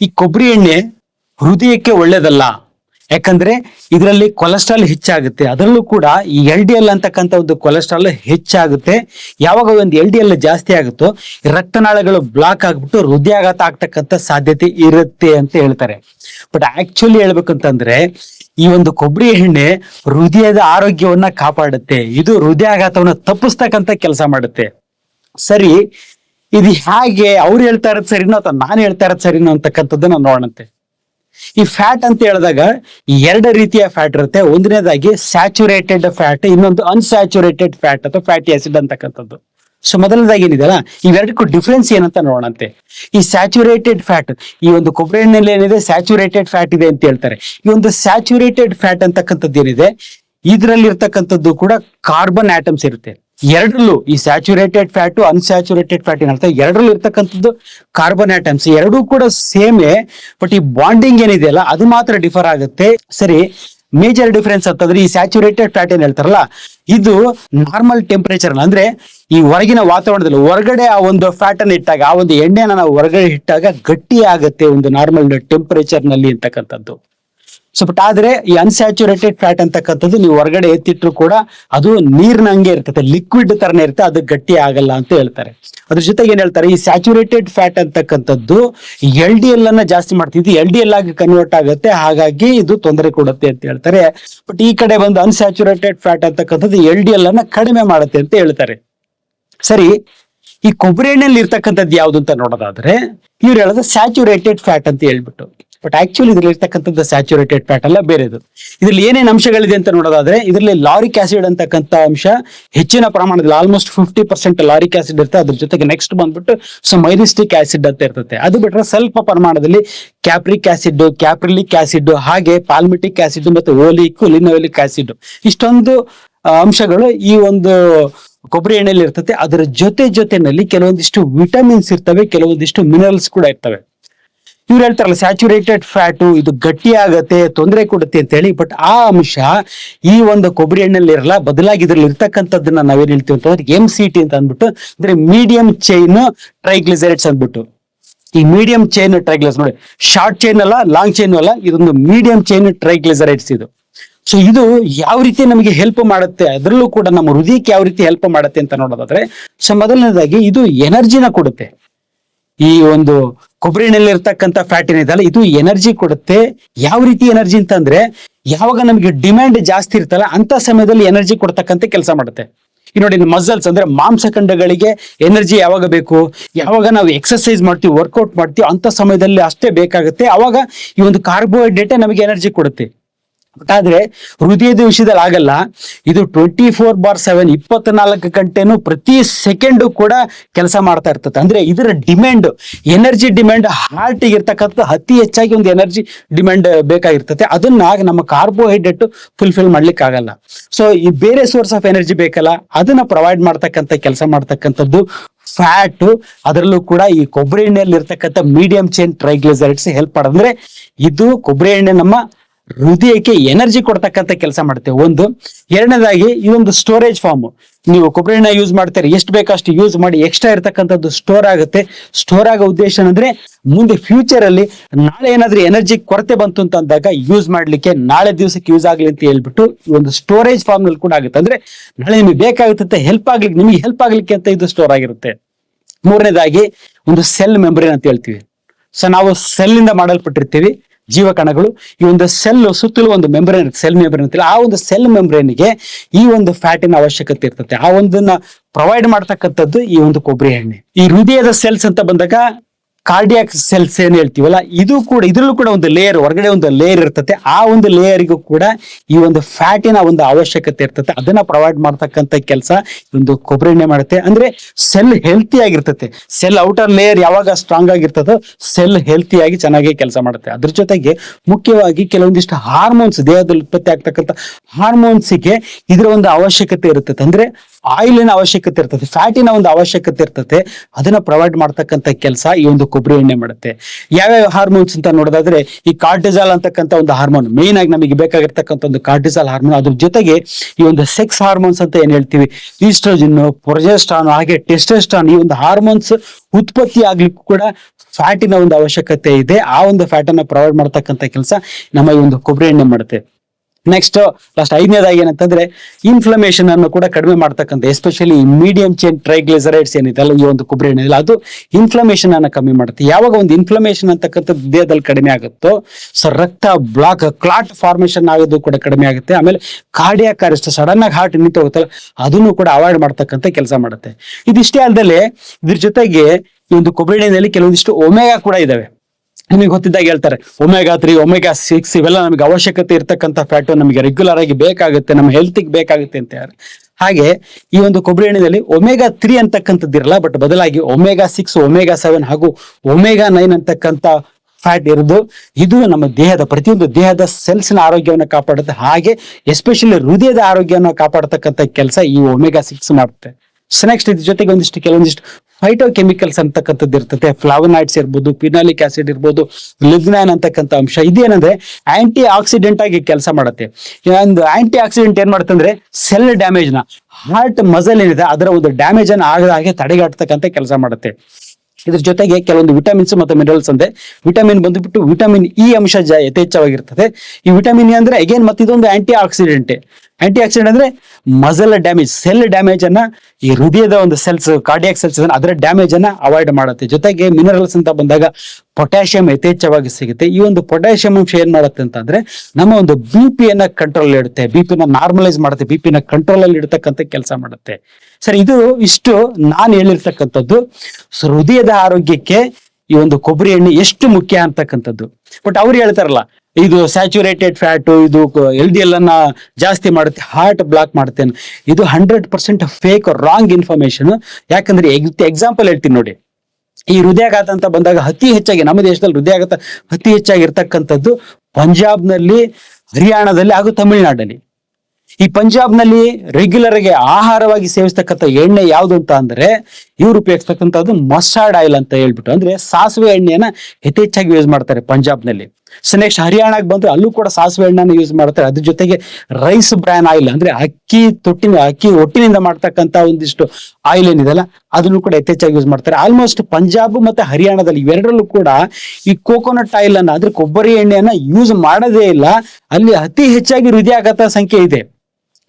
ಈ ಕೊಬ್ಬರಿ ಎಣ್ಣೆ ಹೃದಯಕ್ಕೆ ಒಳ್ಳೇದಲ್ಲ. ಯಾಕಂದ್ರೆ ಇದರಲ್ಲಿ ಕೊಲೆಸ್ಟ್ರಾಲ್ ಹೆಚ್ಚಾಗುತ್ತೆ. ಅದರಲ್ಲೂ ಕೂಡ ಈ ಎಲ್ ಡಿ ಎಲ್ ಅಂತಕ್ಕಂಥ ಒಂದು ಕೊಲೆಸ್ಟ್ರಾಲ್ ಹೆಚ್ಚಾಗುತ್ತೆ. ಯಾವಾಗ ಒಂದು ಎಲ್ ಡಿ ಎಲ್ ಜಾಸ್ತಿ ಆಗುತ್ತೋ ರಕ್ತನಾಳಗಳು ಬ್ಲಾಕ್ ಆಗ್ಬಿಟ್ಟು ಹೃದಯಾಘಾತ ಆಗ್ತಕ್ಕಂಥ ಸಾಧ್ಯತೆ ಇರುತ್ತೆ ಅಂತ ಹೇಳ್ತಾರೆ. ಬಟ್ ಆಕ್ಚುಲಿ ಹೇಳ್ಬೇಕಂತಂದ್ರೆ, ಈ ಒಂದು ಕೊಬ್ಬರಿ ಎಣ್ಣೆ ಹೃದಯದ ಆರೋಗ್ಯವನ್ನ ಕಾಪಾಡುತ್ತೆ. ಇದು ಹೃದಯಾಘಾತವನ್ನ ತಪ್ಪಿಸ್ತಕ್ಕಂಥ ಕೆಲಸ ಮಾಡುತ್ತೆ. ಸರಿ ಇದು ಹೇಗೆ ಅವ್ರು ಹೇಳ್ತಾ ಇರೋದು ಸರಿನೋ ಅಥವಾ ನಾನು ಹೇಳ್ತಾ ಇರೋದು ಸರಿನೋ ಅಂತಕ್ಕಂಥದ್ದನ್ನ ನೋಡೋಣಂತೆ. ಈ ಫ್ಯಾಟ್ ಅಂತ ಹೇಳಿದಾಗ ಎರಡು ರೀತಿಯ ಫ್ಯಾಟ್ ಇರುತ್ತೆ. ಒಂದನೇದಾಗಿ ಸ್ಯಾಚುರೇಟೆಡ್ ಫ್ಯಾಟ್ ಇನ್ನೊಂದು ಅನ್ಸ್ಯಾಚುರೇಟೆಡ್ ಫ್ಯಾಟ್ ಅಥವಾ ಫ್ಯಾಟಿ ಆಸಿಡ್ ಅಂತಕ್ಕಂಥದ್ದು. ಸೊ ಮೊದಲನೇದಾಗಿ ಏನಿದೆಯಲ್ಲ, ಇವೆರಡಕ್ಕೂ ಡಿಫ್ರೆನ್ಸ್ ಏನಂತ ನೋಡೋಣಂತೆ. ಈ ಸ್ಯಾಚುರೇಟೆಡ್ ಫ್ಯಾಟ್ ಈ ಒಂದು ಕೊಬ್ಬರಿ ಎಣ್ಣೆಯಲ್ಲಿ ಏನಿದೆ? ಸ್ಯಾಚುರೇಟೆಡ್ ಫ್ಯಾಟ್ ಇದೆ ಅಂತ ಹೇಳ್ತಾರೆ. ಈ ಒಂದು ಸ್ಯಾಚುರೇಟೆಡ್ ಫ್ಯಾಟ್ ಅಂತಕ್ಕಂಥದ್ದು ಏನಿದೆ? ಇದರಲ್ಲಿ ಇರ್ತಕ್ಕಂಥದ್ದು ಕೂಡ ಕಾರ್ಬನ್ ಆಟಮ್ಸ್ ಇರುತ್ತೆ. ಎರಡರಲ್ಲೂ ಈ ಸ್ಯಾಚುರೇಟೆಡ್ ಫ್ಯಾಟು ಅನ್ಸ್ಯಾಚುರೇಟೆಡ್ ಫ್ಯಾಟ್ ಏನಂತ ಎರಡರಲ್ಲೂ ಇರ್ತಕ್ಕಂಥದ್ದು ಕಾರ್ಬನ್ ಆಟಮ್ಸ್ ಎರಡೂ ಕೂಡ ಸೇಮೇ ಬಟ್ ಈ ಬಾಂಡಿಂಗ್ ಏನಿದೆಯಲ್ಲ, ಅದು ಮಾತ್ರ ಡಿಫರ್ ಆಗುತ್ತೆ. ಸರಿ ಮೇಜರ್ ಡಿಫರೆನ್ಸ್ ಅಂತಂದ್ರೆ ಈ ಸ್ಯಾಚುರೇಟೆಡ್ ಫ್ಯಾಟ್ ಏನ್ ಹೇಳ್ತಾರಲ್ಲ, ಇದು ನಾರ್ಮಲ್ ಟೆಂಪರೇಚರ್ ಅಂದ್ರೆ ಈ ಹೊರಗಿನ ವಾತಾವರಣದಲ್ಲಿ ಹೊರಗಡೆ ಆ ಒಂದು ಫ್ಯಾಟ್ ಅನ್ನು ಇಟ್ಟಾಗ, ಆ ಒಂದು ಎಣ್ಣೆನ ನಾವು ಹೊರಗಡೆ ಇಟ್ಟಾಗ ಗಟ್ಟಿ ಆಗುತ್ತೆ ಒಂದು ನಾರ್ಮಲ್ ಟೆಂಪರೇಚರ್ನಲ್ಲಿ ಅಂತಕ್ಕಂಥದ್ದು ಸೊ ಬಟ್ ಆದ್ರೆ ಈ ಅನ್ಸ್ಯಾಚುರೇಟೆಡ್ ಫ್ಯಾಟ್ ಅಂತಕ್ಕಂಥದ್ದು ನೀವು ಹೊರಗಡೆ ಎತ್ತಿಟ್ರು ಕೂಡ ಅದು ನೀರ್ನಂಗೆ ಇರ್ತದೆ ಲಿಕ್ವಿಡ್ ತರನೇ ಇರುತ್ತೆ, ಅದು ಗಟ್ಟಿ ಆಗಲ್ಲ ಅಂತ ಹೇಳ್ತಾರೆ. ಅದ್ರ ಜೊತೆಗೆ ಏನ್ ಹೇಳ್ತಾರೆ, ಈ ಸ್ಯಾಚುರೇಟೆಡ್ ಫ್ಯಾಟ್ ಅಂತಕ್ಕಂಥದ್ದು ಎಲ್ ಡಿ ಎಲ್ ಅನ್ನ ಜಾಸ್ತಿ ಮಾಡ್ತಿದ್ದು ಎಲ್ ಡಿ ಎಲ್ ಆಗಿ ಕನ್ವರ್ಟ್ ಆಗುತ್ತೆ, ಹಾಗಾಗಿ ಇದು ತೊಂದರೆ ಕೊಡುತ್ತೆ ಅಂತ ಹೇಳ್ತಾರೆ. ಬಟ್ ಈ ಕಡೆ ಬಂದು ಅನ್ಸ್ಯಾಚುರೇಟೆಡ್ ಫ್ಯಾಟ್ ಅಂತಕ್ಕಂಥದ್ದು ಎಲ್ ಡಿ ಎಲ್ ಅನ್ನ ಕಡಿಮೆ ಮಾಡುತ್ತೆ ಅಂತ ಹೇಳ್ತಾರೆ. ಸರಿ, ಈ ಕೊಬ್ಬರಿ ಎಣ್ಣೆಯಲ್ಲಿ ಇರ್ತಕ್ಕಂಥದ್ದು ಯಾವ್ದು ಅಂತ ನೋಡೋದಾದ್ರೆ, ಇವ್ರು ಹೇಳೋದು ಸ್ಯಾಚುರೇಟೆಡ್ ಫ್ಯಾಟ್ ಅಂತ ಹೇಳ್ಬಿಟ್ಟು. ಬಟ್ ಆಕ್ಚುಲಿ ಇದ್ರಲ್ಲಿ ಇರ್ತಕ್ಕಂಥದ್ದು ಸ್ಯಾಚುರೇಟೆಡ್ ಫ್ಯಾಟ್ ಅಲ್ಲ ಬೇರೆದು ಇದ್ರಲ್ಲಿ ಏನೇನು ಅಂಶಗಳಿದೆ ಅಂತ ನೋಡೋದಾದ್ರೆ, ಇದರಲ್ಲಿ ಲಾರಿಕ್ ಆಸಿಡ್ ಅಂತಕ್ಕಂಥ ಅಂಶ ಹೆಚ್ಚಿನ ಪ್ರಮಾಣದಲ್ಲಿ almost fifty percent lauric acid ಇರುತ್ತೆ. ಅದ್ರ ಜೊತೆಗೆ ನೆಕ್ಸ್ಟ್ ಬಂದ್ಬಿಟ್ಟು ಸೊ ಮೈರಿಸ್ಟಿಕ್ ಆಸಿಡ್ ಅಂತ ಇರ್ತದೆ ಅದು ಬಿಟ್ರೆ ಸ್ವಲ್ಪ ಪ್ರಮಾಣದಲ್ಲಿ ಕ್ಯಾಪ್ರಿಕ್ ಆಸಿಡ್ ಕ್ಯಾಪ್ರಿಲಿಕ್ ಆಸಿಡ್ ಹಾಗೆ ಪಾಲ್ಮಿಟಿಕ್ ಆಸಿಡ್ ಮತ್ತು ಓಲಿಕ್ ಲಿನೋಲಿಕ್ ಆಸಿಡ್ ಇಷ್ಟೊಂದು ಅಂಶಗಳು ಈ ಒಂದು ಕೊಬ್ಬರಿ ಎಣ್ಣೆಯಲ್ಲಿ ಇರ್ತದೆ ಅದರ ಜೊತೆ ಜೊತೆನಲ್ಲಿ ಕೆಲವೊಂದಿಷ್ಟು ವಿಟಮಿನ್ಸ್ ಇರ್ತವೆ, ಕೆಲವೊಂದಿಷ್ಟು ಮಿನರಲ್ಸ್ ಕೂಡ ಇರ್ತವೆ. ಇವ್ರು ಹೇಳ್ತಾರಲ್ಲ ಸ್ಯಾಚುರೇಟೆಡ್ ಫ್ಯಾಟು ಇದು ಗಟ್ಟಿ ಆಗತ್ತೆ, ತೊಂದರೆ ಕೊಡುತ್ತೆ ಅಂತ ಹೇಳಿ ಬಟ್ ಆ ಅಂಶ ಈ ಒಂದು ಕೊಬ್ಬರಿ ಎಣ್ಣೆಯಲ್ಲಿ ಇರಲ್ಲ ಬದಲಾಗಿ ಇದ್ರಲ್ಲಿ ಇರ್ತಕ್ಕಂಥದ್ದನ್ನ ನಾವೇನ್ ಹೇಳ್ತೀವಿ ಅಂತಂದ್ರೆ ಎಂ ಸಿ ಟಿ ಅಂತ ಅಂದ್ಬಿಟ್ಟು, ಅಂದ್ರೆ ಮೀಡಿಯಂ ಚೈನ್ ಟ್ರೈಗ್ಲಿಸರೈಡ್ಸ್ ಅಂದ್ಬಿಟ್ಟು. ಈ ಮೀಡಿಯಂ ಚೈನ್ ಟ್ರೈಗ್ಲಿಸ್ ನೋಡಿ ಶಾರ್ಟ್ ಚೈನ್ ಅಲ್ಲ ಲಾಂಗ್ ಚೈನ್ ಅಲ್ಲ, ಇದೊಂದು ಮೀಡಿಯಂ ಚೈನ್ ಟ್ರೈಗ್ಲಿಸರೈಡ್ಸ್ ಇದು. ಸೊ ಇದು ಯಾವ ರೀತಿ ನಮಗೆ ಹೆಲ್ಪ್ ಮಾಡುತ್ತೆ, ಅದರಲ್ಲೂ ಕೂಡ ನಮ್ಮ ಹೃದಯಕ್ಕೆ ಯಾವ ರೀತಿ ಹೆಲ್ಪ್ ಮಾಡುತ್ತೆ ಅಂತ ನೋಡೋದಾದ್ರೆ, ಸೊ ಮೊದಲನೇದಾಗಿ ಇದು ಎನರ್ಜಿನ ಕೊಡುತ್ತೆ. ಈ ಒಂದು ಕೊಬ್ಬರಿ ಎಣ್ಣೆಯಲ್ಲಿ ಇರ್ತಕ್ಕಂಥ ಫ್ಯಾಟ್ ಏನಿದೆಯಲ್ಲ ಇದು ಎನರ್ಜಿ ಕೊಡುತ್ತೆ. ಯಾವ ರೀತಿ ಎನರ್ಜಿ ಅಂತಂದ್ರೆ, ಯಾವಾಗ ನಮಗೆ ಡಿಮ್ಯಾಂಡ್ ಜಾಸ್ತಿ ಇರ್ತಲ್ಲ ಅಂತ ಸಮಯದಲ್ಲಿ ಎನರ್ಜಿ ಕೊಡ್ತಕ್ಕಂಥ ಕೆಲಸ ಮಾಡುತ್ತೆ. ಈ ನೋಡಿ ಮಸಲ್ಸ್ ಅಂದ್ರೆ ಮಾಂಸಖಂಡಗಳಿಗೆ ಎನರ್ಜಿ ಯಾವಾಗ ಬೇಕು? ಯಾವಾಗ ನಾವು ಎಕ್ಸರ್ಸೈಸ್ ಮಾಡ್ತೀವಿ ವರ್ಕೌಟ್ ಮಾಡ್ತೀವಿ ಅಂತ ಸಮಯದಲ್ಲಿ ಅಷ್ಟೇ ಬೇಕಾಗುತ್ತೆ. ಅವಾಗ ಈ ಒಂದು ಕಾರ್ಬೋಹೈಡ್ರೇಟೇ ನಮಗೆ ಎನರ್ಜಿ ಕೊಡುತ್ತೆ. ಬಟ್ ಆದ್ರೆ ಹೃದಯದ ದಿವಸದಲ್ಲಿ ಆಗಲ್ಲ. ಇದು ಟ್ವೆಂಟಿ ಫೋರ್ ಬಾರ್ ಸೆವೆನ್ ಇಪ್ಪತ್ನಾಲ್ಕು ಗಂಟೆನು ಪ್ರತಿ ಸೆಕೆಂಡು ಕೂಡ ಕೆಲಸ ಮಾಡ್ತಾ ಇರ್ತದೆ. ಅಂದ್ರೆ ಇದರ ಡಿಮ್ಯಾಂಡ್ ಎನರ್ಜಿ ಡಿಮ್ಯಾಂಡ್ ಹಾರ್ಟ್ ಇರ್ತಕ್ಕಂಥ ಅತಿ ಹೆಚ್ಚಾಗಿ ಒಂದು ಎನರ್ಜಿ ಡಿಮ್ಯಾಂಡ್ ಬೇಕಾಗಿರ್ತದೆ. ಅದನ್ನ ನಮ್ಮ ಕಾರ್ಬೋಹೈಡ್ರೇಟ್ ಫುಲ್ಫಿಲ್ ಮಾಡ್ಲಿಕ್ಕೆ ಆಗಲ್ಲ. ಸೊ ಈ ಬೇರೆ ಸೋರ್ಸ್ ಆಫ್ ಎನರ್ಜಿ ಬೇಕಲ್ಲ. ಅದನ್ನ ಪ್ರೊವೈಡ್ ಮಾಡ್ತಕ್ಕಂಥ ಕೆಲಸ ಮಾಡ್ತಕ್ಕಂಥದ್ದು ಫ್ಯಾಟ್ ಅದರಲ್ಲೂ ಕೂಡ ಈ ಕೊಬ್ಬರಿ ಎಣ್ಣೆಯಲ್ಲಿ ಇರ್ತಕ್ಕಂಥ ಮೀಡಿಯಂ ಚೈನ್ ಟ್ರೈಗ್ಲಿಸರೈಡ್ಸ್ ಹೆಲ್ಪ್ ಮಾಡೋದಂದ್ರೆ ಇದು ಕೊಬ್ಬರಿ ಎಣ್ಣೆ ನಮ್ಮ ಹೃದಯಕ್ಕೆ ಎನರ್ಜಿ ಕೊಡ್ತಕ್ಕಂಥ ಕೆಲಸ ಮಾಡುತ್ತೆ ಒಂದು, ಎರಡನೇದಾಗಿ ಇದೊಂದು ಸ್ಟೋರೇಜ್ ಫಾರ್ಮ್ ನೀವು ಕೊಬ್ಬರಿ ಎಣ್ಣೆ ಯೂಸ್ ಮಾಡ್ತಾರೆ, ಎಷ್ಟು ಬೇಕಷ್ಟು ಯೂಸ್ ಮಾಡಿ ಎಕ್ಸ್ಟ್ರಾ ಇರ್ತಕ್ಕಂಥದ್ದು ಸ್ಟೋರ್ ಆಗುತ್ತೆ. ಸ್ಟೋರ್ ಆಗೋ ಉದ್ದೇಶ ಏನಂದ್ರೆ, ಮುಂದೆ ಫ್ಯೂಚರ್ ಅಲ್ಲಿ ನಾಳೆ ಏನಾದ್ರೂ ಎನರ್ಜಿ ಕೊರತೆ ಬಂತು ಅಂತ ಅಂದಾಗ ಯೂಸ್ ಮಾಡ್ಲಿಕ್ಕೆ ನಾಳೆ ದಿವಸಕ್ಕೆ ಯೂಸ್ ಆಗ್ಲಿ ಅಂತ ಹೇಳ್ಬಿಟ್ಟು ಒಂದು ಸ್ಟೋರೇಜ್ ಫಾರ್ಮ್ನಲ್ಲಿ ಕೂಡ ಆಗುತ್ತೆ. ಅಂದ್ರೆ ನಾಳೆ ನಿಮಗೆ ಬೇಕಾಗುತ್ತೆ ಹೆಲ್ಪ್ ಆಗ್ಲಿಕ್ಕೆ, ನಿಮಗೆ ಹೆಲ್ಪ್ ಆಗ್ಲಿಕ್ಕೆ ಅಂತ ಇದು ಸ್ಟೋರ್ ಆಗಿರುತ್ತೆ. ಮೂರನೇದಾಗಿ ಒಂದು ಸೆಲ್ ಮೆಂಬ್ರೇನ್ ಅಂತ ಹೇಳ್ತೀವಿ. ಸೊ ನಾವು ಸೆಲ್ ಇಂದ ಮಾಡಲ್ಪಟ್ಟಿರ್ತೀವಿ. ಜೀವಕಣಗಳು, ಈ ಒಂದು ಸೆಲ್ ಸುತ್ತಲೂ ಒಂದು ಮೆಂಬ್ರೇನ್ ಸೆಲ್ ಮೆಂಬ್ರೇನ್ ಅಂತಿಲ್ಲ, ಆ ಒಂದು ಸೆಲ್ ಮೆಂಬ್ರೇನ್ಗೆ ಈ ಒಂದು ಫ್ಯಾಟಿನ ಅವಶ್ಯಕತೆ ಇರ್ತದೆ. ಆ ಒಂದನ್ನ ಪ್ರೊವೈಡ್ ಮಾಡ್ತಕ್ಕಂಥದ್ದು ಈ ಒಂದು ಕೊಬ್ಬರಿ ಎಣ್ಣೆ. ಈ ಹೃದಯದ ಸೆಲ್ಸ್ ಅಂತ ಬಂದಾಗ ಕಾರ್ಡಿಯಾಕ್ ಸೆಲ್ಸ್ ಏನು ಹೇಳ್ತೀವಲ್ಲ, ಇದು ಕೂಡ ಇದರಲ್ಲೂ ಕೂಡ ಒಂದು ಲೇಯರ್ ಹೊರಗಡೆ ಒಂದು ಲೇಯರ್ ಇರ್ತದೆ ಆ ಒಂದು ಲೇಯರ್ಗೂ ಕೂಡ ಈ ಒಂದು ಫ್ಯಾಟಿನ ಒಂದು ಅವಶ್ಯಕತೆ ಇರ್ತದೆ ಅದನ್ನ ಪ್ರೊವೈಡ್ ಮಾಡ್ತಕ್ಕಂಥ ಕೆಲಸ ಒಂದು ಕೊಬ್ಬರಿ ಎಣ್ಣೆ ಮಾಡುತ್ತೆ. ಅಂದ್ರೆ ಸೆಲ್ ಹೆಲ್ತಿ ಆಗಿರ್ತದೆ ಸೆಲ್ ಔಟರ್ ಲೇಯರ್ ಯಾವಾಗ ಸ್ಟ್ರಾಂಗ್ ಆಗಿರ್ತದೋ ಸೆಲ್ ಹೆಲ್ತಿಯಾಗಿ ಚೆನ್ನಾಗಿ ಕೆಲಸ ಮಾಡುತ್ತೆ. ಅದ್ರ ಜೊತೆಗೆ ಮುಖ್ಯವಾಗಿ ಕೆಲವೊಂದಿಷ್ಟು ಹಾರ್ಮೋನ್ಸ್ ದೇಹದಲ್ಲಿ ಉತ್ಪತ್ತಿ ಆಗ್ತಕ್ಕಂಥ ಹಾರ್ಮೋನ್ಸ್ಗೆ ಇದರ ಒಂದು ಅವಶ್ಯಕತೆ ಇರುತ್ತೆ. ಅಂದ್ರೆ ಆಯಿಲಿನ ಅವಶ್ಯಕತೆ ಇರ್ತದೆ, ಫ್ಯಾಟಿನ ಒಂದು ಅವಶ್ಯಕತೆ ಇರ್ತದೆ, ಅದನ್ನ ಪ್ರೊವೈಡ್ ಮಾಡ್ತಕ್ಕಂಥ ಕೆಲಸ ಈ ಒಂದು ಕೊಬ್ಬರಿ ಎಣ್ಣೆ ಮಾಡುತ್ತೆ. ಯಾವ್ಯಾವ ಹಾರ್ಮೋನ್ಸ್ ಅಂತ ನೋಡೋದಾದ್ರೆ, ಈ ಕಾರ್ಟಿಸಾಲ್ ಅಂತಕ್ಕಂಥ ಒಂದು ಹಾರ್ಮೋನ್ ಮೇನ್ ಆಗಿ ನಮಗೆ ಬೇಕಾಗಿರ್ತಕ್ಕಂಥ ಒಂದು ಕಾರ್ಟಿಸಾಲ್ ಹಾರ್ಮೋನ್ ಅದ್ರ ಜೊತೆಗೆ ಈ ಒಂದು ಸೆಕ್ಸ್ ಹಾರ್ಮೋನ್ಸ್ ಅಂತ ಏನ್ ಹೇಳ್ತೀವಿ? ಈಸ್ಟ್ರೋಜಿನ್ ಪ್ರೊಜೆಸ್ಟ್ರಾನ್ ಹಾಗೆ ಟೆಸ್ಟೆಸ್ಟ್ರಾನ್ ಈ ಒಂದು ಹಾರ್ಮೋನ್ಸ್ ಉತ್ಪತ್ತಿ ಆಗ್ಲಿಕ್ಕೂ ಕೂಡ ಫ್ಯಾಟಿನ ಒಂದು ಅವಶ್ಯಕತೆ ಇದೆ. ಆ ಒಂದು ಫ್ಯಾಟ್ ಅನ್ನ ಪ್ರೊವೈಡ್ ಮಾಡ್ತಕ್ಕಂಥ ಕೆಲಸ ನಮ್ಮ ಈ ಒಂದು ಕೊಬ್ಬರಿ ಎಣ್ಣೆ ಮಾಡುತ್ತೆ. ನೆಕ್ಸ್ಟ್ ಲಾಸ್ಟ್ ಐದನೇದಾಗಿ ಏನಂತಂದ್ರೆ ಇನ್ಫ್ಲಮೇಷನ್ ಅನ್ನು ಕೂಡ ಕಡಿಮೆ ಮಾಡ್ತಕ್ಕಂಥ ಎಸ್ಪೆಷಲಿ ಮೀಡಿಯಂ ಚೇನ್ ಟ್ರೈಗ್ಲಿಸರೈಡ್ಸ್ ಏನಿದೆಲ್ಲ ಈ ಒಂದು ಕೊಬ್ಬರಿ ಎಣ್ಣೆ ಅದು ಇನ್ಫ್ಲಮೇಷನ್ ಅನ್ನು ಕಮ್ಮಿ ಮಾಡುತ್ತೆ. ಯಾವಾಗ ಒಂದು ಇನ್ಫ್ಲಮೇಷನ್ ಅಂತಕ್ಕಂಥದ್ದು ದೇಹದಲ್ಲಿ ಕಡಿಮೆ ಆಗುತ್ತೋ, ಸೊ ರಕ್ತ ಬ್ಲಾಕ್ ಕ್ಲಾಟ್ ಫಾರ್ಮೇಶನ್ ಆಗೋದು ಕೂಡ ಕಡಿಮೆ ಆಗುತ್ತೆ. ಆಮೇಲೆ ಕಾರ್ಡಿಯಾಕ್ ಅರೆಸ್ಟ್ ಸಡನ್ ಆಗಿ ಹಾರ್ಟ್ ನಿಂತು ಹೋಗುತ್ತಲ್ಲ, ಅದನ್ನು ಕೂಡ ಅವಾಯ್ಡ್ ಮಾಡ್ತಕ್ಕಂಥ ಕೆಲಸ ಮಾಡುತ್ತೆ. ಇದಿಷ್ಟೇ ಅಲ್ಲದೆ ಇದ್ರ ಜೊತೆಗೆ ಈ ಒಂದು ಕೊಬ್ಬರಿ ಎಣ್ಣೆಯಲ್ಲಿ ಕೆಲವೊಂದಿಷ್ಟು ಒಮೆಗಾ ಕೂಡ ಇದಾವೆ. ನಿಮಗೆ ಗೊತ್ತಿದ್ದಾಗ ಹೇಳ್ತಾರೆ ಒಮೆಗಾ ತ್ರೀ ಒಮೆಗಾ ಸಿಕ್ಸ್ ಇವೆಲ್ಲ ನಮಗೆ ಅವಶ್ಯಕತೆ ಇರತಕ್ಕಂಥ ಫ್ಯಾಟು ನಮಗೆ ರೆಗ್ಯುಲರ್ ಆಗಿ ಬೇಕಾಗುತ್ತೆ, ನಮ್ಮ ಹೆಲ್ತಿಗೆ ಬೇಕಾಗುತ್ತೆ ಅಂತ ಹೇಳಿ ಹಾಗೆ ಈ ಒಂದು ಕೊಬ್ಬರಿ ಎಣ್ಣೆಯಲ್ಲಿ ಒಮೆಗಾ ತ್ರೀ ಅಂತಕ್ಕಂಥದ್ದು ಇರಲ್ಲ ಬಟ್ ಬದಲಾಗಿ ಒಮೆಗಾ ಸಿಕ್ಸ್ ಒಮೆಗಾ ಸೆವೆನ್ ಹಾಗೂ ಒಮೆಗಾ ನೈನ್ ಅಂತಕ್ಕಂಥ ಫ್ಯಾಟ್ ಇರೋದು, ಇದು ನಮ್ಮ ದೇಹದ, ಪ್ರತಿಯೊಂದು ದೇಹದ ಸೆಲ್ಸ್ನ ಆರೋಗ್ಯವನ್ನು ಕಾಪಾಡುತ್ತೆ. ಹಾಗೆ ಎಸ್ಪೆಷಲಿ ಹೃದಯದ ಆರೋಗ್ಯವನ್ನು ಕಾಪಾಡತಕ್ಕಂಥ ಕೆಲಸ ಈ ಒಮೆಗಾ ಸಿಕ್ಸ್ ಮಾಡುತ್ತೆ. ನೆಕ್ಸ್ಟ್ ಇದ್ರ ಜೊತೆಗೆ ಒಂದಿಷ್ಟು, ಕೆಲವೊಂದಿಷ್ಟು ಫೈಟೋ ಕೆಮಿಕಲ್ಸ್ ಅಂತಕ್ಕಂಥದ್ದು ಇರ್ತದೆ ಫ್ಲಾವನಾಯ್ಡ್ಸ್ ಇರ್ಬೋದು ಪಿನಾಲಿಕ್ ಆಸಿಡ್ ಇರ್ಬೋದು ಲಿಗ್ನಾನ್ ಅಂತಕ್ಕಂಥ ಅಂಶ. ಇದೇನಂದ್ರೆ ಆಂಟಿ ಆಕ್ಸಿಡೆಂಟ್ ಆಗಿ ಕೆಲಸ ಮಾಡುತ್ತೆ. ಒಂದು ಆಂಟಿ ಆಕ್ಸಿಡೆಂಟ್ ಏನ್ ಮಾಡುತ್ತೆ ಅಂದ್ರೆ ಸೆಲ್ ಡ್ಯಾಮೇಜ್ನ ಹಾರ್ಟ್ ಮಸಲ್ ಏನಿದೆ, ಅದರ ಒಂದು ಡ್ಯಾಮೇಜ್ ಅನ್ನ ಆಗದ ಹಾಗೆ ತಡೆಗಟ್ಟತಕ್ಕಂಥ ಕೆಲಸ ಮಾಡುತ್ತೆ. ಇದ್ರ ಜೊತೆಗೆ ಕೆಲವೊಂದು ವಿಟಮಿನ್ಸ್ ಮತ್ತು ಮಿನರಲ್ಸ್ ಅಂದ್ರೆ ವಿಟಮಿನ್ ಬಂದ್ಬಿಟ್ಟು ವಿಟಮಿನ್ ಇ ಅಂಶ ಯಥೇಚ್ಛವಾಗಿರ್ತದೆ. ಈ ವಿಟಮಿನ್ ಅಂದ್ರೆ ಅಗೇನ್ ಮತ್ತೆ ಇದೊಂದು ಆಂಟಿ ಆಕ್ಸಿಡೆಂಟ್ ಆಂಟಿ ಆಕ್ಸಿಡೆಂಟ್ ಅಂದ್ರೆ ಮಸಲ್ ಡ್ಯಾಮೇಜ್ ಸೆಲ್ ಡ್ಯಾಮೇಜ್ ಅನ್ನ ಈ ಹೃದಯದ ಒಂದು ಸೆಲ್ಸ್ ಕಾರ್ಡಿಯಾಕ್ ಸೆಲ್ಸ್ ಅದರ ಡ್ಯಾಮೇಜ್ ಅನ್ನ ಅವಾಯ್ಡ್ ಮಾಡುತ್ತೆ. ಜೊತೆಗೆ ಮಿನರಲ್ಸ್ ಅಂತ ಬಂದಾಗ ಪೊಟ್ಯಾಷಿಯಂ ಯಥೇಚ್ಛವಾಗಿ ಸಿಗುತ್ತೆ. ಈ ಒಂದು ಪೊಟ್ಯಾಷಿಯಂ ಅಂಶ ಏನ್ ಮಾಡುತ್ತೆ ಅಂತಂದ್ರೆ ನಮ್ಮ ಒಂದು ಬಿ ಪಿಯನ್ನ ಕಂಟ್ರೋಲ್ ಇಡುತ್ತೆ. ಬಿ ಪಿನ ನಾರ್ಮಲೈಸ್ ಮಾಡುತ್ತೆ. ಬಿ ಪಿನ ಕಂಟ್ರೋಲ್ ಅಲ್ಲಿ ಇಡತಕ್ಕಂಥ ಕೆಲಸ ಮಾಡುತ್ತೆ. ಸರ್, ಇದು ಇಷ್ಟು ನಾನು ಹೇಳಿರ್ತಕ್ಕಂಥದ್ದು. ಹೃದಯದ ಆರೋಗ್ಯಕ್ಕೆ ಈ ಒಂದು ಕೊಬ್ಬರಿ ಎಣ್ಣೆ ಎಷ್ಟು ಮುಖ್ಯ ಅಂತಕ್ಕಂಥದ್ದು. ಬಟ್ ಅವ್ರು ಹೇಳ್ತಾರಲ್ಲ, ಇದು ಸ್ಯಾಚುರೇಟೆಡ್ ಫ್ಯಾಟು ಇದು ಎಲ್ ಡಿ ಜಾಸ್ತಿ ಮಾಡುತ್ತೆ ಹಾರ್ಟ್ ಬ್ಲಾಕ್ ಮಾಡುತ್ತೆ ಇದು hundred percent fake wrong information ಯಾಕಂದ್ರೆ ಎಕ್ಸಾಂಪಲ್ ಹೇಳ್ತೀನಿ ನೋಡಿ. ಈ ಹೃದಯಾಘಾತ ಅಂತ ಬಂದಾಗ ಅತಿ ಹೆಚ್ಚಾಗಿ, ನಮ್ಮ ದೇಶದಲ್ಲಿ ಹೃದಯಾಘಾತ ಅತಿ ಹೆಚ್ಚಾಗಿ ಇರ್ತಕ್ಕಂಥದ್ದು ಪಂಜಾಬ್ನಲ್ಲಿ, ಹರಿಯಾಣದಲ್ಲಿ ಹಾಗೂ ತಮಿಳುನಾಡಲ್ಲಿ. ಈ ಪಂಜಾಬ್ನಲ್ಲಿ ರೆಗ್ಯುಲರ್ ಆಗಿ ಆಹಾರವಾಗಿ ಸೇವಿಸ್ತಕ್ಕಂಥ ಎಣ್ಣೆ ಯಾವುದು ಅಂತ ಅಂದ್ರೆ ಇವ್ರು ಉಪಯೋಗಿಸ್ತಕ್ಕಂಥದ್ದು ಮಸ್ಟರ್ಡ್ ಆಯಿಲ್ ಅಂತ ಹೇಳ್ಬಿಟ್ಟು. ಅಂದ್ರೆ ಸಾಸಿವೆ ಎಣ್ಣೆಯನ್ನ ಯಥೇಚ್ಛಾಗಿ ಯೂಸ್ ಮಾಡ್ತಾರೆ ಪಂಜಾಬ್ನಲ್ಲಿ. ಸೊ ನೆಕ್ಸ್ಟ್ ಹರಿಯಾಣಕ್ಕೆ ಬಂದ್ರೆ ಅಲ್ಲೂ ಕೂಡ ಸಾಸಿವೆ ಎಣ್ಣೆನ ಯೂಸ್ ಮಾಡ್ತಾರೆ. ಅದ್ರ ಜೊತೆಗೆ ರೈಸ್ ಬ್ರ್ಯಾನ್ ಆಯಿಲ್ ಅಂದ್ರೆ ಅಕ್ಕಿ ತೊಟ್ಟಿನ, ಅಕ್ಕಿ ಒಟ್ಟಿನಿಂದ ಮಾಡ್ತಕ್ಕಂಥ ಒಂದಿಷ್ಟು ಆಯಿಲ್ ಏನಿದೆಲ್ಲ ಅದನ್ನು ಕೂಡ ಯಥೇಚ್ಛಾಗಿ ಯೂಸ್ ಮಾಡ್ತಾರೆ. ಆಲ್ಮೋಸ್ಟ್ ಪಂಜಾಬ್ ಮತ್ತೆ ಹರಿಯಾಣದಲ್ಲಿ ಇವೆರಡರಲ್ಲೂ ಕೂಡ ಈ ಕೋಕೋನಟ್ ಆಯಿಲ್ ಅನ್ನ, ಅಂದ್ರೆ ಕೊಬ್ಬರಿ ಎಣ್ಣೆಯನ್ನ ಯೂಸ್ ಮಾಡೋದೇ ಇಲ್ಲ. ಅಲ್ಲಿ ಅತಿ ಹೆಚ್ಚಾಗಿ ಹೃದಯಾಘಾತ ಸಂಖ್ಯೆ ಇದೆ.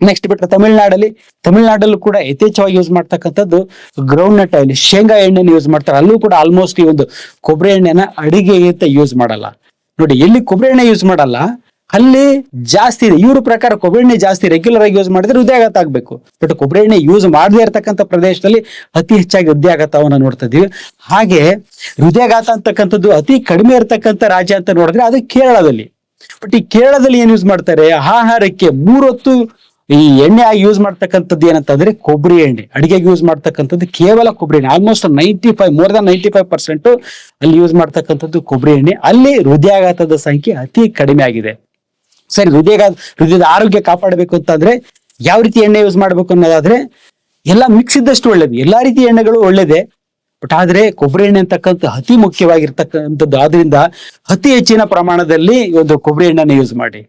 ನೆಕ್ಸ್ಟ್ ಬಿಟ್ರೆ ತಮಿಳ್ನಾಡಲ್ಲಿ, ತಮಿಳ್ನಾಡಲ್ಲೂ ಕೂಡ ಯಥೇಚ್ಛವಾಗಿ ಯೂಸ್ ಮಾಡ್ತಕ್ಕಂಥದ್ದು ಗ್ರೌಂಡ್ ನಟ್ ಆಯಿಲ್ ಶೇಂಗಾ ಎಣ್ಣೆನ ಯೂಸ್ ಮಾಡ್ತಾರೆ. ಅಲ್ಲೂ ಕೂಡ ಆಲ್ಮೋಸ್ಟ್ ಈ ಒಂದು ಕೊಬ್ಬರಿ ಎಣ್ಣೆನ ಅಡಿಗೆ ಅಂತ ಯೂಸ್ ಮಾಡಲ್ಲ. ನೋಡಿ, ಎಲ್ಲಿ ಕೊಬ್ಬರಿ ಎಣ್ಣೆ ಯೂಸ್ ಮಾಡಲ್ಲ, ಅಲ್ಲಿ ಜಾಸ್ತಿ ಇದೆ. ಇವ್ರ ಪ್ರಕಾರ ಕೊಬ್ಬರಿ ಎಣ್ಣೆ ಜಾಸ್ತಿ ರೆಗ್ಯುಲರ್ ಆಗಿ ಯೂಸ್ ಮಾಡಿದ್ರೆ ಹೃದಯಾಘಾತ ಆಗಬೇಕು. ಬಟ್ ಕೊಬ್ಬರಿ ಎಣ್ಣೆ ಯೂಸ್ ಮಾಡದೇ ಇರತಕ್ಕಂಥ ಪ್ರದೇಶದಲ್ಲಿ ಅತಿ ಹೆಚ್ಚಾಗಿ ಉದ್ಯಾಘಾತವನ್ನು ನೋಡ್ತಾ ಇದೀವಿ ಹಾಗೆ ಹೃದಯಾಘಾತ ಅಂತಕ್ಕಂಥದ್ದು ಅತಿ ಕಡಿಮೆ ಇರತಕ್ಕಂಥ ರಾಜ್ಯ ಅಂತ ನೋಡಿದ್ರೆ ಅದು ಕೇರಳದಲ್ಲಿ. ಬಟ್ ಈ ಕೇರಳದಲ್ಲಿ ಏನ್ ಯೂಸ್ ಮಾಡ್ತಾರೆ? ಆಹಾರಕ್ಕೆ ಮೂರೊತ್ತು ಈ ಎಣ್ಣೆ ಆಗಿ ಯೂಸ್ ಮಾಡ್ತಕ್ಕಂಥದ್ದು ಏನಂತಂದ್ರೆ ಕೊಬ್ಬರಿ ಎಣ್ಣೆ. ಅಡಿಗೆಗೆ ಯೂಸ್ ಮಾಡ್ತಕ್ಕಂಥದ್ದು ಕೇವಲ ಕೊಬ್ಬರಿ ಎಣ್ಣೆ. Almost ninety five more than ninety five percent ಅಲ್ಲಿ ಯೂಸ್ ಮಾಡ್ತಕ್ಕಂಥದ್ದು ಕೊಬ್ಬರಿ ಎಣ್ಣೆ. ಅಲ್ಲಿ ಹೃದಯಾಘಾತದ ಸಂಖ್ಯೆ ಅತಿ ಕಡಿಮೆ ಆಗಿದೆ. ಸರಿ ಹೃದಯಾಘಾತ ಹೃದಯದ ಆರೋಗ್ಯ ಕಾಪಾಡಬೇಕು ಅಂತಂದ್ರೆ ಯಾವ ರೀತಿ ಎಣ್ಣೆ ಯೂಸ್ ಮಾಡ್ಬೇಕು ಅನ್ನೋದಾದ್ರೆ ಎಲ್ಲ ಮಿಕ್ಸ್ ಇದ್ದಷ್ಟು ಒಳ್ಳೇದು. ಎಲ್ಲಾ ರೀತಿ ಎಣ್ಣೆಗಳು ಒಳ್ಳೇದೆ. ಬಟ್ ಆದ್ರೆ ಕೊಬ್ಬರಿ ಎಣ್ಣೆ ಅಂತಕ್ಕಂಥ ಅತಿ ಮುಖ್ಯವಾಗಿರ್ತಕ್ಕಂಥದ್ದು. ಆದ್ರಿಂದ ಅತಿ ಹೆಚ್ಚಿನ ಪ್ರಮಾಣದಲ್ಲಿ ಒಂದು ಕೊಬ್ಬರಿ ಎಣ್ಣೆನ ಯೂಸ್ ಮಾಡಿ.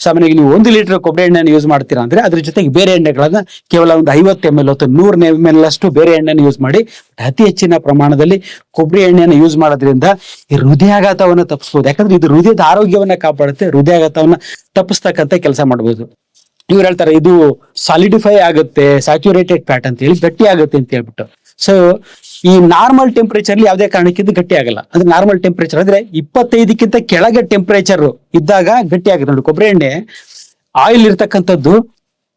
ಸಾಮಾನ್ಯವಾಗಿ ನೀವು ಒಂದು ಲೀಟರ್ ಕೊಬ್ಬರಿ ಎಣ್ಣೆನ ಯೂಸ್ ಮಾಡ್ತೀರಾ ಅಂದ್ರೆ ಅದ್ರ ಜೊತೆಗೆ ಬೇರೆ ಎಣ್ಣೆಗಳನ್ನ ಕೇವಲ ಒಂದು ಐವತ್ತು ಎಂ ಎಲ್ ಅಥವಾ ನೂರ ಎಂ ಎಲ್ ಅಷ್ಟು ಬೇರೆ ಎಣ್ಣೆನ ಯೂಸ್ ಮಾಡಿ ಅತಿ ಹೆಚ್ಚಿನ ಪ್ರಮಾಣದಲ್ಲಿ ಕೊಬ್ಬರಿ ಎಣ್ಣೆಯನ್ನು ಯೂಸ್ ಮಾಡೋದ್ರಿಂದ ಈ ಹೃದಯಾಘಾತವನ್ನ ತಪ್ಪಿಸ್ಬೋದು. ಯಾಕಂದ್ರೆ ಇದು ಹೃದಯದ ಆರೋಗ್ಯವನ್ನ ಕಾಪಾಡುತ್ತೆ, ಹೃದಯಾಘಾತವನ್ನ ತಪ್ಪಿಸ್ತಕ್ಕಂತ ಕೆಲಸ ಮಾಡಬಹುದು ಇವ್ರು ಹೇಳ್ತಾರೆ, ಇದು ಸಾಲಿಡಿಫೈ ಆಗುತ್ತೆ ಸ್ಯಾಚುರೇಟೆಡ್ ಫ್ಯಾಟ್ ಅಂತ ಹೇಳಿ ಗಟ್ಟಿ ಆಗುತ್ತೆ ಅಂತ ಹೇಳ್ಬಿಟ್ಟು. ಸೊ ಈ ನಾರ್ಮಲ್ ಟೆಂಪರೇಚರ್ ಯಾವುದೇ ಕಾರಣಕ್ಕಿಂತ ಗಟ್ಟಿ ಆಗಲ್ಲ. ಅಂದ್ರೆ ನಾರ್ಮಲ್ ಟೆಂಪರೇಚರ್ ಅಂದ್ರೆ ಇಪ್ಪತ್ತೈದಕ್ಕಿಂತ ಕೆಳಗೆ ಟೆಂಪರೇಚರ್ ಇದ್ದಾಗ ಗಟ್ಟಿ ಆಗುತ್ತೆ. ನೋಡಿ, ಕೊಬ್ಬರಿ ಎಣ್ಣೆ ಆಯಿಲ್ ಇರ್ತಕ್ಕಂಥದ್ದು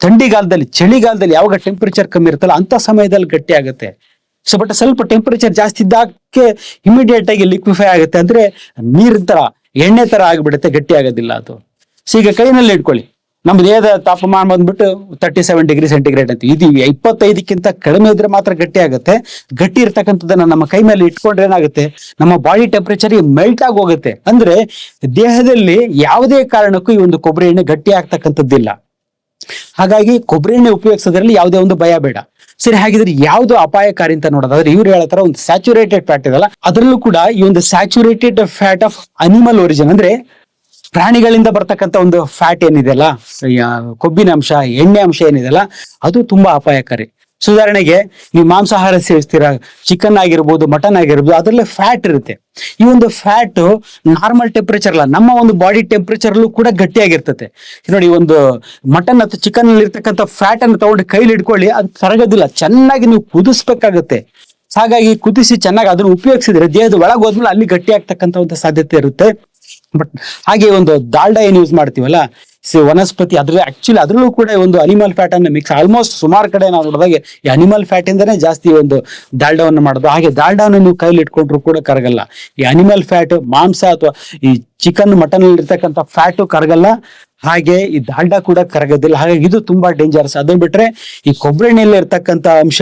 ಥಂಡಿಗಾಲದಲ್ಲಿ, ಚಳಿಗಾಲದಲ್ಲಿ ಯಾವಾಗ ಟೆಂಪರೇಚರ್ ಕಮ್ಮಿ ಇರುತ್ತಲ್ಲ ಅಂತ ಸಮಯದಲ್ಲಿ ಗಟ್ಟಿ ಆಗುತ್ತೆ. ಸೊ ಬಟ್ ಸ್ವಲ್ಪ ಟೆಂಪರೇಚರ್ ಜಾಸ್ತಿ ಇದ್ದಕ್ಕೆ ಇಮಿಡಿಯೇಟ್ ಆಗಿ ಲಿಕ್ವಿಫೈ ಆಗುತ್ತೆ. ಅಂದ್ರೆ ನೀರ್ ತರ, ಎಣ್ಣೆ ತರ ಆಗಿಬಿಡುತ್ತೆ, ಗಟ್ಟಿ ಆಗೋದಿಲ್ಲ ಅದು. ಸೊ ಈಗ ಕೈನಲ್ಲಿ ಇಟ್ಕೊಳ್ಳಿ ನಮ್ಮ ದೇಹದ ತಾಪಮಾನ ಬಂದ್ಬಿಟ್ಟು ತರ್ಟಿ ಸೆವೆನ್ ಡಿಗ್ರಿ ಸೆಂಟಿಗ್ರೇಡ್ ಅಂತ. ಇದು ಇಪ್ಪತ್ತೈದಕ್ಕಿಂತ ಕಡಿಮೆ ಇದ್ರೆ ಮಾತ್ರ ಗಟ್ಟಿ ಆಗುತ್ತೆ. ಗಟ್ಟಿ ಇರ್ತಕ್ಕಂಥದ್ದನ್ನ ನಮ್ಮ ಕೈ ಮೇಲೆ ಇಟ್ಕೊಂಡ್ರೆ ಏನಾಗುತ್ತೆ? ನಮ್ಮ ಬಾಡಿ ಟೆಂಪರೇಚರ್ ಮೆಲ್ಟ್ ಆಗಿ ಹೋಗುತ್ತೆ. ಅಂದ್ರೆ ದೇಹದಲ್ಲಿ ಯಾವುದೇ ಕಾರಣಕ್ಕೂ ಈ ಒಂದು ಕೊಬ್ಬರಿ ಎಣ್ಣೆ ಗಟ್ಟಿ ಆಗ್ತಕ್ಕಂಥದ್ದಿಲ್ಲ. ಹಾಗಾಗಿ ಕೊಬ್ಬರಿ ಎಣ್ಣೆ ಉಪಯೋಗಿಸೋದ್ರಲ್ಲಿ ಯಾವುದೇ ಒಂದು ಭಯ ಬೇಡ. ಸರಿ, ಹಾಗಿದ್ರೆ ಯಾವುದು ಅಪಾಯಕಾರಿ ಅಂತ ನೋಡೋದಾದ್ರೆ ಇವ್ರು ಹೇಳೋ ತರ ಒಂದು ಸ್ಯಾಚುರೇಟೆಡ್ ಫ್ಯಾಟ್ ಇದಲ್ಲ. ಅದರಲ್ಲೂ ಕೂಡ ಈ ಒಂದು saturated fat of animal origin ಅಂದ್ರೆ ಪ್ರಾಣಿಗಳಿಂದ ಬರ್ತಕ್ಕಂಥ ಒಂದು ಫ್ಯಾಟ್ ಏನಿದೆಯಲ್ಲ ಈ, ಕೊಬ್ಬಿನ ಅಂಶ ಎಣ್ಣೆ ಅಂಶ ಏನಿದೆಯಲ್ಲ ಅದು ತುಂಬಾ ಅಪಾಯಕಾರಿ. ಸುಧಾರಣೆಗೆ ನೀವು ಮಾಂಸಾಹಾರ ಸೇವಿಸ್ತೀರಾ ಚಿಕನ್ ಆಗಿರ್ಬೋದು ಮಟನ್ ಆಗಿರ್ಬೋದು ಅದರಲ್ಲೇ ಫ್ಯಾಟ್ ಇರುತ್ತೆ. ಈ ಒಂದು ಫ್ಯಾಟ್ ನಾರ್ಮಲ್ ಟೆಂಪರೇಚರ್ ಅಲ್ಲ ನಮ್ಮ ಒಂದು ಬಾಡಿ ಟೆಂಪರೇಚರ್ಲ್ಲೂ ಕೂಡ ಗಟ್ಟಿಯಾಗಿರ್ತದೆ. ನೋಡಿ ಒಂದು ಮಟನ್ ಅಥವಾ ಚಿಕನ್ ಅಲ್ಲಿ ಇರ್ತಕ್ಕಂಥ ಫ್ಯಾಟ್ ಅನ್ನು ತಗೊಂಡು ಕೈಲಿ ಹಿಡ್ಕೊಳ್ಳಿ ಅದು ಕರಗೋದಿಲ್ಲ ಚೆನ್ನಾಗಿ ನೀವು ಕುದಿಸ್ಬೇಕಾಗುತ್ತೆ. ಹಾಗಾಗಿ ಕುದಿಸಿ ಚೆನ್ನಾಗಿ ಅದನ್ನು ಉಪಯೋಗಿಸಿದ್ರೆ ದೇಹದ ಒಳಗೆ ಹೋದ್ಮೇಲೆ ಅಲ್ಲಿ ಗಟ್ಟಿ ಆಗ್ತಕ್ಕಂಥ ಒಂದು ಸಾಧ್ಯತೆ ಇರುತ್ತೆ. ಬಟ್ ಹಾಗೆ ಒಂದು ದಾಲ್ಡ ಏನು ಯೂಸ್ ಮಾಡ್ತೀವಲ್ಲ? ಸೊ ವನಸ್ಪತಿ ಅದ್ರಲ್ಲಿ ಆಕ್ಚುಲಿ ಅದ್ರಲ್ಲೂ ಕೂಡ ಒಂದು ಅನಿಮಲ್ ಫ್ಯಾಟ್ ಅನ್ನ ಮಿಕ್ಸ್ ಆಲ್ಮೋಸ್ಟ್ ಸುಮಾರು ಕಡೆ ನಾವು ನೋಡಿದಾಗ ಈ ಅನಿಮಲ್ ಫ್ಯಾಟ್ ಇಂದನೇ ಜಾಸ್ತಿ ಒಂದು ದಾಲ್ಡವನ್ನು ಮಾಡೋದು. ಹಾಗೆ ದಾಲ್ಡವನ್ನು ನೀವು ಕೈಲಿ ಇಟ್ಕೊಂಡ್ರು ಕೂಡ ಕರಗಲ್ಲ. ಈ ಅನಿಮಲ್ ಫ್ಯಾಟ್ ಮಾಂಸ ಅಥವಾ ಈ ಚಿಕನ್ ಮಟನ್ ಇರ್ತಕ್ಕಂಥ ಫ್ಯಾಟು ಕರಗಲ್ಲ. ಹಾಗೆ ಈ ದಾಲ್ಡ ಕೂಡ ಕರಗೋದಿಲ್ಲ. ಹಾಗಾಗಿ ಇದು ತುಂಬಾ ಡೇಂಜರಸ್ ಅದು ಬಿಟ್ರೆ ಈ ಕೊಬ್ಬರಿ ಎಣ್ಣೆಯಲ್ಲಿ ಇರ್ತಕ್ಕಂಥ ಅಂಶ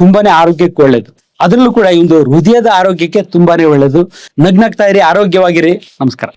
ತುಂಬಾನೇ ಆರೋಗ್ಯಕ್ಕೆ ಒಳ್ಳೇದು. ಅದರಲ್ಲೂ ಕೂಡ ಈ ಒಂದು ಹೃದಯದ ಆರೋಗ್ಯಕ್ಕೆ ತುಂಬಾನೇ ಒಳ್ಳೇದು. ನಗ್ನಗ್ತಾ ಇರಿ ಆರೋಗ್ಯವಾಗಿರಿ. ನಮಸ್ಕಾರ.